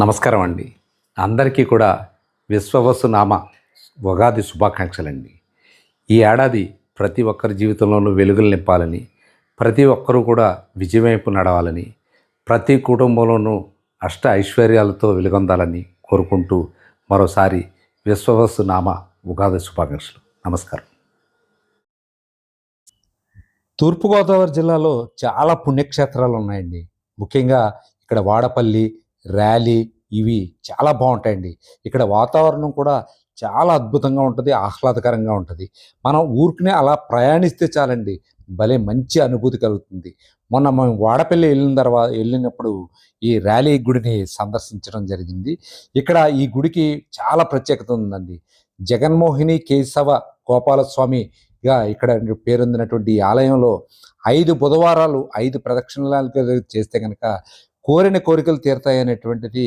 నమస్కారం అండి. అందరికీ కూడా విశ్వవసు నామ ఉగాది శుభాకాంక్షలండి ఈ ఏడాది ప్రతి ఒక్కరి జీవితంలోనూ వెలుగులు నింపాలని ప్రతి ఒక్కరూ కూడా విజయవైపు నడవాలని ప్రతి కుటుంబంలోనూ అష్ట ఐశ్వర్యాలతో వెలుగొందాలని కోరుకుంటూ మరోసారి విశ్వవసు నామ ఉగాది శుభాకాంక్షలు. నమస్కారం. తూర్పుగోదావరి జిల్లాలో చాలా పుణ్యక్షేత్రాలు ఉన్నాయండి. ముఖ్యంగా ఇక్కడ వాడపల్లి ర్యాలీ ఇవి చాలా బాగుంటాయండి. ఇక్కడ వాతావరణం కూడా చాలా అద్భుతంగా ఉంటుంది ఆహ్లాదకరంగా ఉంటుంది. మనం ఊరికనే అలా ప్రయాణిస్తే చాలండి భలే మంచి అనుభూతి కలుగుతుంది. మొన్న మేము వాడపల్లి వెళ్ళిన తర్వాత వెళ్ళినప్పుడు ఈ ర్యాలీ గుడిని సందర్శించడం జరిగింది. ఇక్కడ ఈ గుడికి చాలా ప్రత్యేకత ఉందండి. జగన్మోహిని కేశవ గోపాలస్వామిగా ఇక్కడ పేరొందినటువంటి ఈ ఆలయంలో ఐదు బుధవారాలు ఐదు ప్రదక్షిణాలు చేస్తే కనుక కోరిన కోరికలు తీరుతాయనేటువంటిది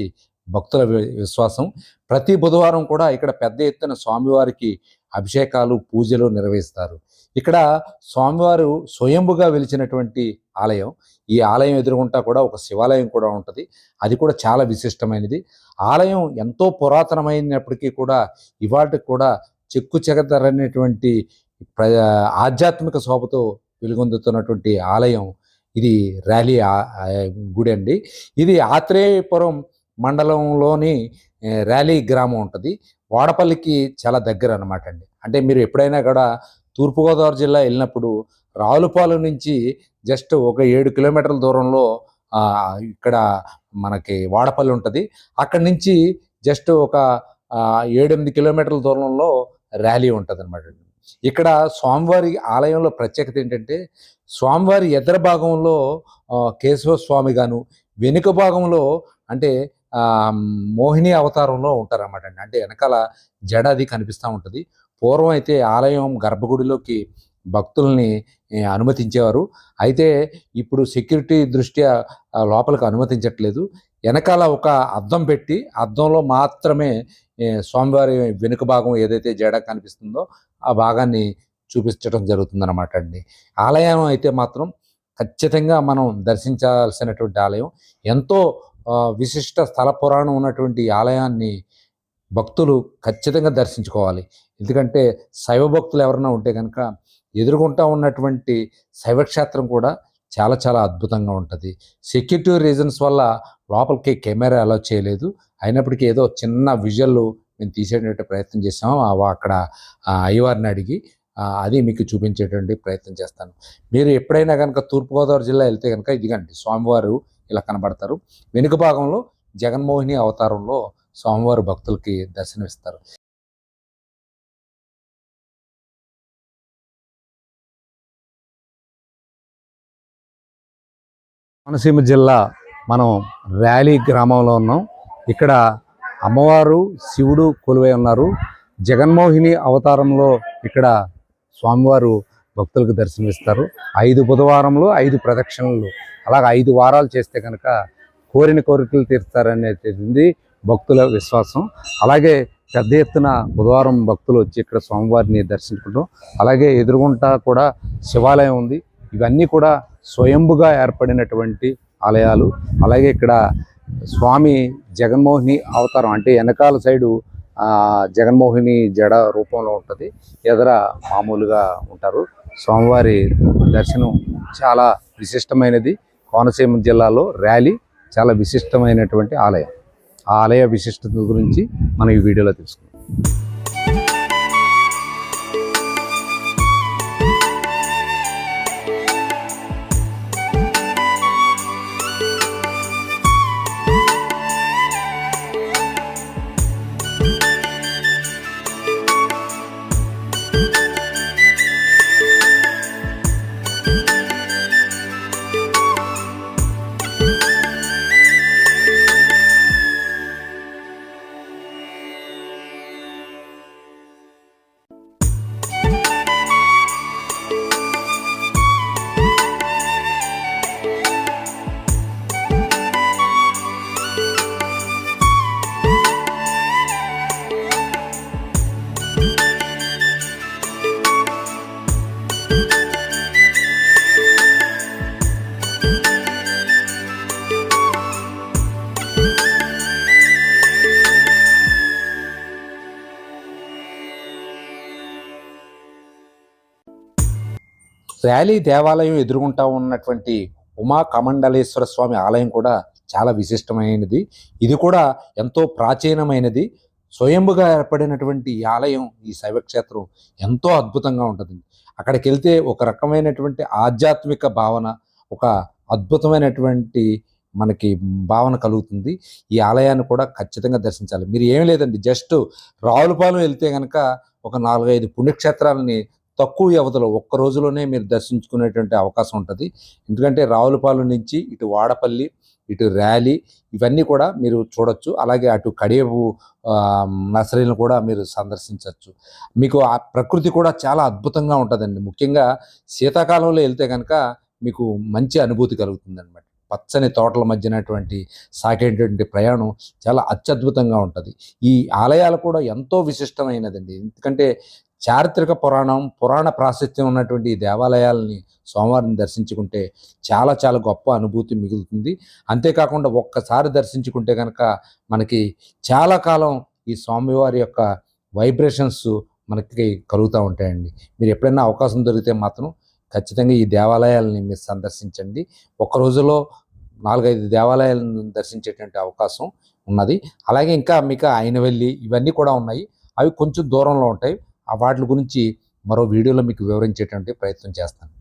భక్తుల వి- విశ్వాసం. ప్రతి బుధవారం కూడా ఇక్కడ పెద్ద ఎత్తున స్వామివారికి అభిషేకాలు పూజలు నిర్వహిస్తారు. ఇక్కడ స్వామివారు స్వయంభుగా వెలిచినటువంటి ఆలయం. ఈ ఆలయం ఎదురుగుంటా కూడా ఒక శివాలయం కూడా ఉంటుంది. అది కూడా చాలా విశిష్టమైనది. ఆలయం ఎంతో పురాతనమైనప్పటికీ కూడా ఇవాటికి కూడా చెక్కు చెగదరనేటువంటి ప్ర ఆధ్యాత్మిక శోభతో వెలుగొందుతున్నటువంటి ఆలయం. ఇది ర్యాలీ గుడి అండి. ఇది ఆత్రేయపురం మండలంలోని ర్యాలీ గ్రామం ఉంటుంది. వాడపల్లికి చాలా దగ్గర అనమాట అండి. అంటే మీరు ఎప్పుడైనా కూడా తూర్పుగోదావరి జిల్లా వెళ్ళినప్పుడు రావులపాలెం నుంచి జస్ట్ ఒక ఏడు కిలోమీటర్ల దూరంలో ఇక్కడ మనకి వాడపల్లి ఉంటుంది. అక్కడి నుంచి జస్ట్ ఒక ఏడెనిమిది కిలోమీటర్ల దూరంలో ర్యాలీ ఉంటుంది అనమాట ఇక్కడ స్వామివారి ఆలయంలో ప్రత్యేకత ఏంటంటే స్వామివారి ఎదర భాగంలో కేశవ స్వామి గాను వెనుక భాగంలో అంటే మోహిని అవతారంలో ఉంటారన్నమాట అండి. అంటే వెనకాల జడ అది కనిపిస్తూ ఉంటుంది. పూర్వం అయితే ఆలయం గర్భగుడిలోకి భక్తుల్ని అనుమతించేవారు. అయితే ఇప్పుడు సెక్యూరిటీ దృష్ట్యా లోపలికి అనుమతించట్లేదు. వెనకాల ఒక అద్దం పెట్టి అద్దంలో మాత్రమే స్వామివారి వెనుక భాగం ఏదైతే జడ కనిపిస్తుందో ఆ భాగాన్ని చూపించడం జరుగుతుందన్నమాట అండి. ఆలయం అయితే మాత్రం ఖచ్చితంగా మనం దర్శించాల్సినటువంటి ఆలయం. ఎంతో విశిష్ట స్థల పురాణం ఉన్నటువంటి ఆలయాన్ని భక్తులు ఖచ్చితంగా దర్శించుకోవాలి. ఎందుకంటే శైవ భక్తులు ఎవరైనా ఉంటే కనుక ఎదుర్కొంటా ఉన్నటువంటి శైవక్షేత్రం కూడా చాలా చాలా అద్భుతంగా ఉంటుంది. సెక్యూరిటీ రీజన్స్ వల్ల లోపలికి కెమెరా అలౌ చేయలేదు. అయినప్పటికీ ఏదో చిన్న విజువల్ మేము తీసేటువంటి ప్రయత్నం చేసాము అక్కడ అయ్యవారిని అడిగి అది మీకు చూపించేటువంటి ప్రయత్నం చేస్తాను. మీరు ఎప్పుడైనా కనుక తూర్పుగోదావరి జిల్లా వెళ్తే కనుక ఇదిగండి స్వామివారు ఇలా కనబడతారు. వెనుక భాగంలో జగన్మోహిని అవతారంలో స్వామివారి భక్తులకి దర్శనమిస్తారు. కోనసీమ జిల్లా మనం ర్యాలీ గ్రామంలో ఉన్నాం. ఇక్కడ అమ్మవారు శివుడు కొలువై ఉన్నారు. జగన్మోహిని అవతారంలో ఇక్కడ స్వామివారు భక్తులకు దర్శనమిస్తారు. ఐదు బుధవారంలో ఐదు ప్రదక్షిణలు. అలాగ ఐదు వారాలు చేస్తే కనుక కోరిన కోరికలు తీరుతారనేది భక్తుల విశ్వాసం. అలాగే పెద్ద ఎత్తున బుధవారం భక్తులు వచ్చి ఇక్కడ స్వామివారిని దర్శించుకుంటాం అలాగే ఎదురుగుంటా కూడా శివాలయం ఉంది. ఇవన్నీ కూడా స్వయంభుగా ఏర్పడినటువంటి ఆలయాలు. అలాగే ఇక్కడ స్వామి జగన్మోహిని అవతారం అంటే వెనకాల సైడు జగన్మోహిని జడ రూపంలో ఉంటుంది. ఎదర మామూలుగా ఉంటారు. స్వామివారి దర్శనం చాలా విశిష్టమైనది. కోనసీమ జిల్లాలో ర్యాలీ చాలా విశిష్టమైనటువంటి ఆలయం. ఆ ఆలయ విశిష్టత గురించి మనం ఈ వీడియోలో తెలుసుకుందాం. ర్యాలీ దేవాలయం ఎదురుగుంటా ఉన్నటువంటి ఉమా కమండలేశ్వర స్వామి ఆలయం కూడా చాలా విశిష్టమైనది. ఇది కూడా ఎంతో ప్రాచీనమైనది. స్వయంభుగా ఏర్పడినటువంటి ఈ ఆలయం ఈ శైవక్షేత్రం ఎంతో అద్భుతంగా ఉంటుంది. అక్కడికి వెళ్తే ఒక రకమైనటువంటి ఆధ్యాత్మిక భావన ఒక అద్భుతమైనటువంటి మనకి భావన కలుగుతుంది. ఈ ఆలయాన్ని కూడా ఖచ్చితంగా దర్శించాలి. మీరు ఏం లేదండి జస్ట్ రావులపాలెం వెళ్తే కనుక ఒక నాలుగైదు పుణ్యక్షేత్రాలని తక్కువ వ్యవధిలో ఒక్క రోజులోనే మీరు దర్శించుకునేటువంటి అవకాశం ఉంటుంది. ఎందుకంటే రావులపాలెం నుంచి ఇటు వాడపల్లి ఇటు ర్యాలీ ఇవన్నీ కూడా మీరు చూడొచ్చు. అలాగే అటు కడియపు నర్సరీలను కూడా మీరు సందర్శించవచ్చు మీకు ఆ ప్రకృతి కూడా చాలా అద్భుతంగా ఉంటుందండి. ముఖ్యంగా శీతాకాలంలో వెళ్తే కనుక మీకు మంచి అనుభూతి కలుగుతుంది అనమాట పచ్చని తోటల మధ్యనటువంటి సాగేటువంటి ప్రయాణం చాలా అత్యద్భుతంగా ఉంటుంది. ఈ ఆలయాలు కూడా ఎంతో విశిష్టమైనదండి. ఎందుకంటే చారిత్రక పురాణం పురాణ ప్రాశస్త్యం ఉన్నటువంటి ఈ దేవాలయాలని సోమవారం దర్శించుకుంటే చాలా చాలా గొప్ప అనుభూతి మిగులుతుంది. అంతేకాకుండా ఒక్కసారి దర్శించుకుంటే కనుక మనకి చాలా కాలం ఈ స్వామివారి యొక్క వైబ్రేషన్స్ మనకి కలుగుతూ ఉంటాయండి. మీరు ఎప్పుడైనా అవకాశం దొరికితే మాత్రం ఖచ్చితంగా ఈ దేవాలయాలని మీరు సందర్శించండి. ఒక రోజులో నాలుగైదు దేవాలయాలను దర్శించేటువంటి అవకాశం ఉన్నది. అలాగే ఇంకా మీకు అయినవెల్లి ఇవన్నీ కూడా ఉన్నాయి. అవి కొంచెం దూరంలో ఉంటాయి. ఆ వాటి గురించి మరో వీడియోలో మీకు వివరించేటువంటి ప్రయత్నం చేస్తాను.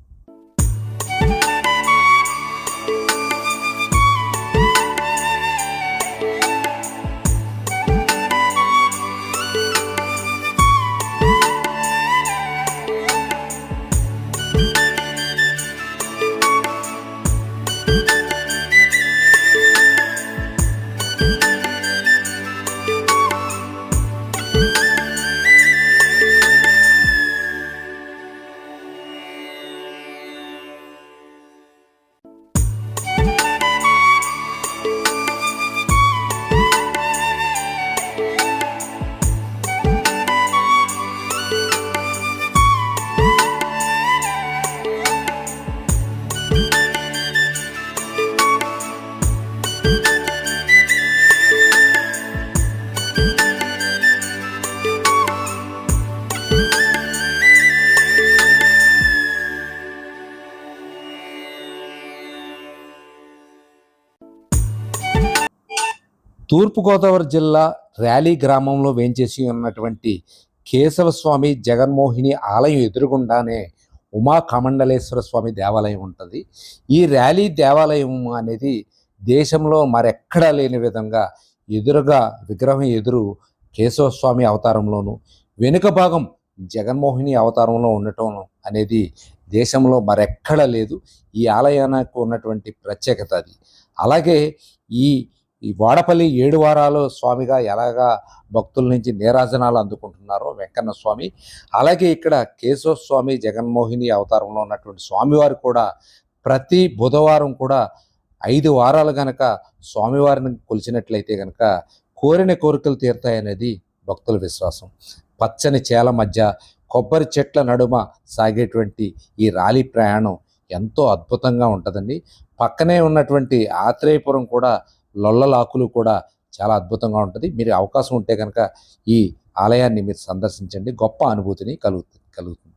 తూర్పుగోదావరి జిల్లా ర్యాలీ గ్రామంలో వేంచేసి ఉన్నటువంటి కేశవస్వామి జగన్మోహిని ఆలయం ఎదురుగుండానే ఉమా కమండలేశ్వర స్వామి దేవాలయం ఉంటుంది. ఈ ర్యాలీ దేవాలయం అనేది దేశంలో మరెక్కడా లేని విధంగా ఎదురుగా విగ్రహం ఎదురు కేశవస్వామి అవతారంలోను వెనుక భాగం జగన్మోహిని అవతారంలో ఉండటం అనేది దేశంలో మరెక్కడా లేదు. ఈ ఆలయానికి ఉన్నటువంటి ప్రత్యేకత అది. అలాగే ఈ ఈ వాడపల్లి ఏడు వారాలు స్వామిగా ఎలాగా భక్తుల నుంచి నీరాజనాలు అందుకుంటున్నారో వెంకన్న స్వామి అలాగే ఇక్కడ కేశవ స్వామి జగన్మోహిని అవతారంలో ఉన్నటువంటి స్వామివారు కూడా ప్రతి బుధవారం కూడా ఐదు వారాలు గనక స్వామివారిని కొలిచినట్లయితే గనక కోరిన కోరికలు తీరుతాయనేది భక్తుల విశ్వాసం. పచ్చని చేల మధ్య కొబ్బరి చెట్ల నడుమ సాగేటువంటి ఈ రాలి ప్రయాణం ఎంతో అద్భుతంగా ఉంటుందండి. పక్కనే ఉన్నటువంటి ఆత్రేయపురం కూడా లొల్లలాకులు కూడా చాలా అద్భుతంగా ఉంటుంది. మీరు అవకాశం ఉంటే కనుక ఈ ఆలయాన్ని మీరు సందర్శించండి. గొప్ప అనుభూతిని కలుగు కలుగుతుంది.